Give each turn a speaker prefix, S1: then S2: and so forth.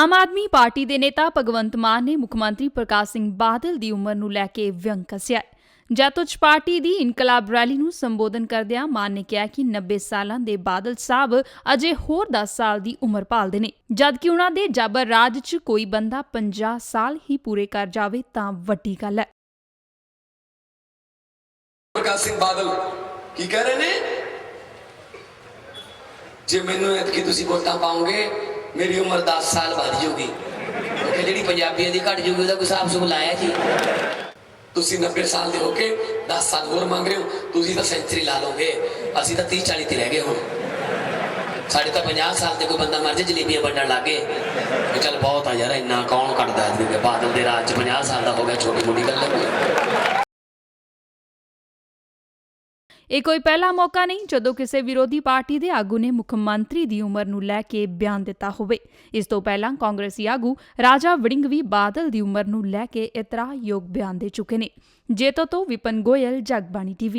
S1: Aam Aadmi party ਦੇ ਨੇਤਾ ਭਗਵੰਤ ਮਾਨ ਨੇ ਮੁੱਖ ਮੰਤਰੀ ਪ੍ਰਕਾਸ਼ ਸਿੰਘ ਬਾਦਲ ਦੀ ਉਮਰ ਨੂੰ ਲੈ ਕੇ ਵਿਅੰਗ ਕੱਸਿਆ। ਹੈ। ਪਾਰਟੀ ਦੀ ਇਨਕਲਾਬ ਰੈਲੀ ਨੂੰ ਸੰਬੋਧਨ ਕਰਦਿਆਂ ਮਾਨ ਨੇ ਕਿਹਾ ਕਿ 90 ਸਾਲਾਂ ਦੇ ਬਾਦਲ ਸਾਹਿਬ ਅਜੇ ਹੋਰ 10 ਸਾਲ ਦੀ ਉਮਰ ਭਾਲਦੇ ਨੇ। ਜਦਕਿ ਉਹਨਾਂ ਦੇ ਜਬਰ ਰਾਜ 'ਚ ਕੋਈ ਬੰਦਾ 50 ਸਾਲ ਹੀ ਪੂਰੇ ਕਰ ਜਾਵੇ ਤਾਂ ਵੱਡੀ ਗੱਲ ਹੈ।
S2: ਪ੍ਰਕਾਸ਼ ਸਿੰਘ ਬਾਦਲ, ਕੀ ਕਹਿ ਰਹੇ ਨੇ? ਜੇ ਮੈਨੂੰ ਐਤਕੀ ਤੁਸੀਂ ਵੋਟਾਂ ਪਾਉਂਗੇ ਮੇਰੀ ਉਮਰ 10 ਸਾਲ ਵੱਧ ਜਾਊਗੀ ਕਿਉਂਕਿ ਜਿਹੜੀ ਪੰਜਾਬੀਆਂ ਦੀ ਘਟ ਜਾਊਗੀ ਉਹਦਾ ਕੋਈ ਹਿਸਾਬ ਸੁਭ ਲਾਇਆ ਜੀ। ਤੁਸੀਂ 90 ਸਾਲ ਦੇ ਹੋ ਕੇ 10 ਸਾਲ ਹੋਰ ਮੰਗ ਰਹੇ ਹੋ, ਤੁਸੀਂ ਤਾਂ ਸੈਂਚਰੀ ਲਾ ਲਓਗੇ। ਅਸੀਂ ਤਾਂ 30 40 ਤੇ ਰਹਿ ਗਏ ਹੁਣ। ਸਾਡੇ ਤਾਂ 50 ਸਾਲ ਤੇ ਕੋਈ ਬੰਦਾ ਮਰ ਜੇ, ਜਲੇਬੀਆਂ ਵੰਡਣ ਲੱਗੇ ਵੀ ਚੱਲ ਬਹੁਤ ਆ ਯਾਰ, ਇੰਨਾ ਕੌਣ ਕੱਢਦਾ ਹੈ ਬਾਦਲ ਦੇ ਰਾਜ ਚ 50 ਸਾਲ ਦਾ ਹੋ ਗਿਆ ਛੋਟੀ ਮੋਟੀ ਗੱਲ ਹੈ
S1: ਇਹ ਕੋਈ ਪਹਿਲਾ ਮੌਕਾ ਨਹੀਂ ਜਦੋਂ ਕਿਸੇ ਵਿਰੋਧੀ ਪਾਰਟੀ ਦੇ ਆਗੂ ਨੇ ਮੁੱਖ ਮੰਤਰੀ ਦੀ ਉਮਰ ਨੂੰ ਲੈ ਕੇ ਬਿਆਨ ਦਿੱਤਾ ਹੋਵੇ। ਇਸ ਤੋਂ ਪਹਿਲਾਂ ਕਾਂਗਰਸੀ ਆਗੂ ਰਾਜਾ ਵੜਿੰਗ ਵੀ ਬਾਦਲ ਦੀ ਉਮਰ ਨੂੰ ਲੈ ਕੇ ਇਤਰਾਜ਼ਯੋਗ ਬਿਆਨ ਦੇ ਚੁੱਕੇ ਨੇ। ਜੇਤੋ ਤੋਂ ਵਿਪਨ ਗੋਇਲ, ਜਗਬਾਣੀ ਟੀਵੀ।